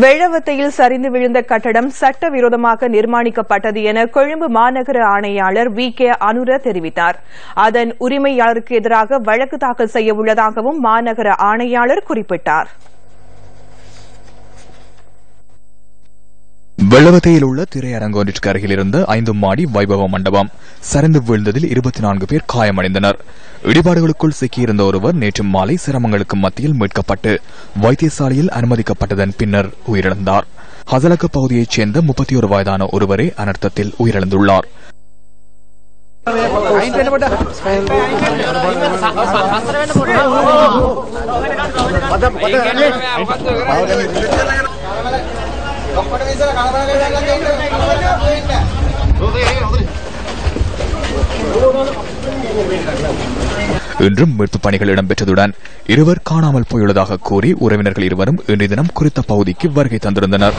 வெள்ளவத்தையில் சரிந்து விழுந்த கட்டடம் சட்டவிரோதமாக நிர்மாணிக்கப்பட்டது என கொழும்பு மாநகர ஆணையாளர் வி. கே. அனுர தெரிவித்தார். அதன் உரிமையாளருக்கு எதிராக வழக்கு தாக்கல் செய்ய உள்ளதாகவும் மாநகர ஆணையாளர் குறிப்பிட்டார். வெள்ளவத்தையில் உள்ள திரையரங்கு ஒன்றிற்கு அருகில் இருந்த ஐந்து மாடி வைபவ மண்டபம் சரிந்து வீழ்ந்ததில் இருபத்தி நான்கு பேர் காயமடைந்தனர் இடிபாடுகளுக்குள் சிக்கியிருந்த ஒருவர் நேற்று மாலை சிரமங்களுக்கு மத்தியில் மீட்கப்பட்டு வைத்தியசாலையில் அனுமதிக்கப்பட்டதன் பின்னர் உயிரிழந்தார் ஹசலக்கு பகுதியைச் சேர்ந்த முப்பத்தி ஒரு வயதான ஒருவரே அனர்த்தத்தில் உயிரிழந்துள்ளார் இன்றும் மீட்புப் பணிகள் இடம்பெற்றதுடன் இருவர் காணாமல் போயுள்ளதாக கூறி உறவினர்கள் இருவரும் இன்றைய தினம் குறித்த பகுதிக்கு வருகை தந்திருந்தனர்.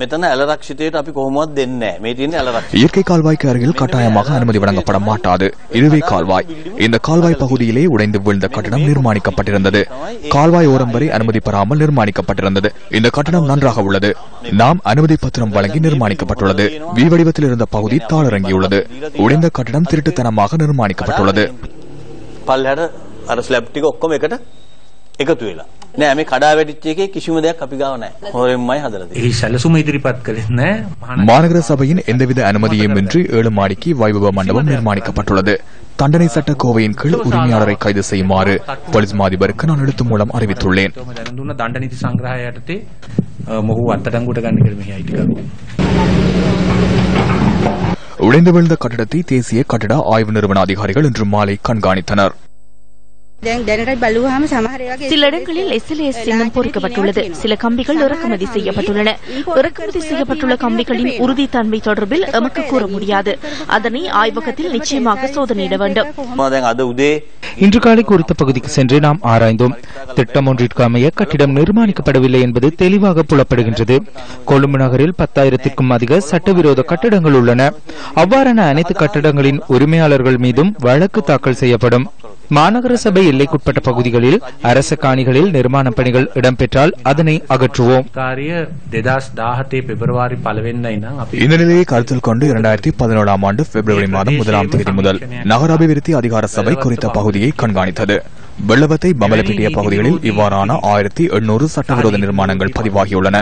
මෙතන ඇලරක්ෂිතයට අපි කොහොමවත් දෙන්නේ නැහැ. මේ තියෙන්නේ ඇලරක්ෂිත. இயற்கை கால்வாய்க்கு அருகில் கட்டாயமாக அனுமதி வழங்கப்பட மாட்டாது இதுவே கால்வாய் இந்த கால்வாய் பகுதியிலே உடைந்து வீழ்ந்த கட்டடம் நிர்மாணிக்கப்பட்டிருந்தது கால்வாய் ஓரம் வரை அனுமதி பெறாமல் நிர்மாணிக்கப்பட்டிருந்தது இந்த கட்டடம் நன்றாக உள்ளது நாம் அனுமதி பத்திரம் வழங்கி நிர்மாணிக்கப்பட்டுள்ளது வி வடிவத்தில் இருந்த பகுதி தாளிறங்கியுள்ளது உடைந்த கட்டடம் திருட்டுத்தனமாக நிர்மாணிக்கப்பட்டுள்ளது පල්ලෙහාට අර ස්ලැබ් ටික ඔක්කොම එකට එකතු වෙලා. නෑ මේ කඩා වැටිච්ච එකේ කිසිම දෙයක් අපි ගාව නැහැ. හොරෙන්මයි හදලා තියෙන්නේ. එහි සැලසුම ඉදිරිපත් කළෙත් නෑ මහන மாநகர சபையின் எந்தவித அனுமதியும் இன்றி ஏழு மாடிக்கு வைபவ மண்டபம் நிர்மாணிக்கப்பட்டுள்ளது தண்டனை சட்ட கோவையின் கீழ் உரிமையாளரை கைது செய்யுமாறு போலீஸ் மாதிபருக்கு நான் எழுத்து மூலம் அறிவித்துள்ளேன் දැන දුන්න දණ්ඩ නීති සංග්‍රහය යටතේ අ, මොහු අත්තඩංගුවට ගන්න කියලා මෙහි අයිතිකරු. உடைந்து விழுந்த கட்டடத்தை தேசிய கட்டட ஆய்வு நிறுவன அதிகாரிகள் இன்று மாலை கண்காணித்தனர் சில இடங்களில் எஸ்எல்ஏஎஸ் சின்னம் பொறிக்கப்பட்டுள்ளது. சில கம்பிகள் இறக்குமதி செய்யப்பட்டுள்ளன. இறக்குமதி செய்யப்பட்டுள்ள கம்பிகளின் உறுதித்தன்மை தொடர்பில் எமக்கு கூற முடியாது. அதனை ஆய்வகத்தில் நிச்சயமாக சோதனையிட வேண்டும். இன்று காலை குறித்த பகுதிக்கு சென்று நாம் ஆராய்ந்தோம். திட்டம் ஒன்றிற்கு அமைய கட்டிடம் நிர்மாணிக்கப்படவில்லை என்பது தெளிவாக புலப்படுகின்றது. கொழும்பு நகரில் பத்தாயிரத்திற்கும் அதிக சட்டவிரோத கட்டடங்கள் உள்ளன. அவ்வாறான அனைத்து கட்டடங்களின் உரிமையாளர்கள் மீதும் வழக்கு தாக்கல் செய்யப்படும். மாநகர சபை எல்லைக்குட்பட்ட பகுதிகளில் அரச காணிகளில் நிர்மாண பணிகள் இடம்பெற்றால் அதனை அகற்றுவோம். இந்த நிலையை கருத்தில் கொண்டு இரண்டாயிரத்தி பதினோராம் ஆண்டு பிப்ரவரி மாதம் முதலாம் தேதி முதல் நகராபிவிருத்தி அதிகார சபை குறித்த பகுதியை கண்காணித்தது. வெள்ளவத்தை பம்பலப்பிட்டிய பகுதிகளில் இவ்வாறான ஆயிரத்தி எண்ணூறு சட்டவிரோத நிர்மாணங்கள் பதிவாகியுள்ளன.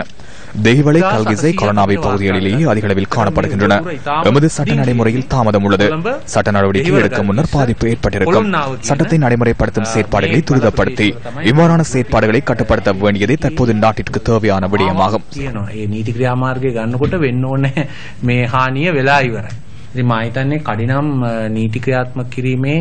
தெய்வளை கல்கிசை கொலனாவை பகுதிகளிலேயே அதிக அளவில் காணப்படுகின்றன எமது சட்ட நடைமுறையில் தாமதம் உள்ளது சட்ட நடவடிக்கை எடுக்க முன்னர் பாதிப்பு ஏற்பட்டிருக்கும் சட்டத்தை நடைமுறைப்படுத்தும் செயற்பாடுகளை துரிதப்படுத்தி இவ்வாறான செயற்பாடுகளை கட்டுப்படுத்த வேண்டியதே தற்போது நாட்டிற்கு தேவையான விடயமாகும் කියනවා ඒ නීති ක්‍රියාමාර්ගය ගන්නකොට වෙන්න ඕනේ මේ හානිය වෙලා ඉවරයි. ඉතින් මා හිතන්නේ කඩිනම් අ, නීති ක්‍රියාත්මක කිරීමේ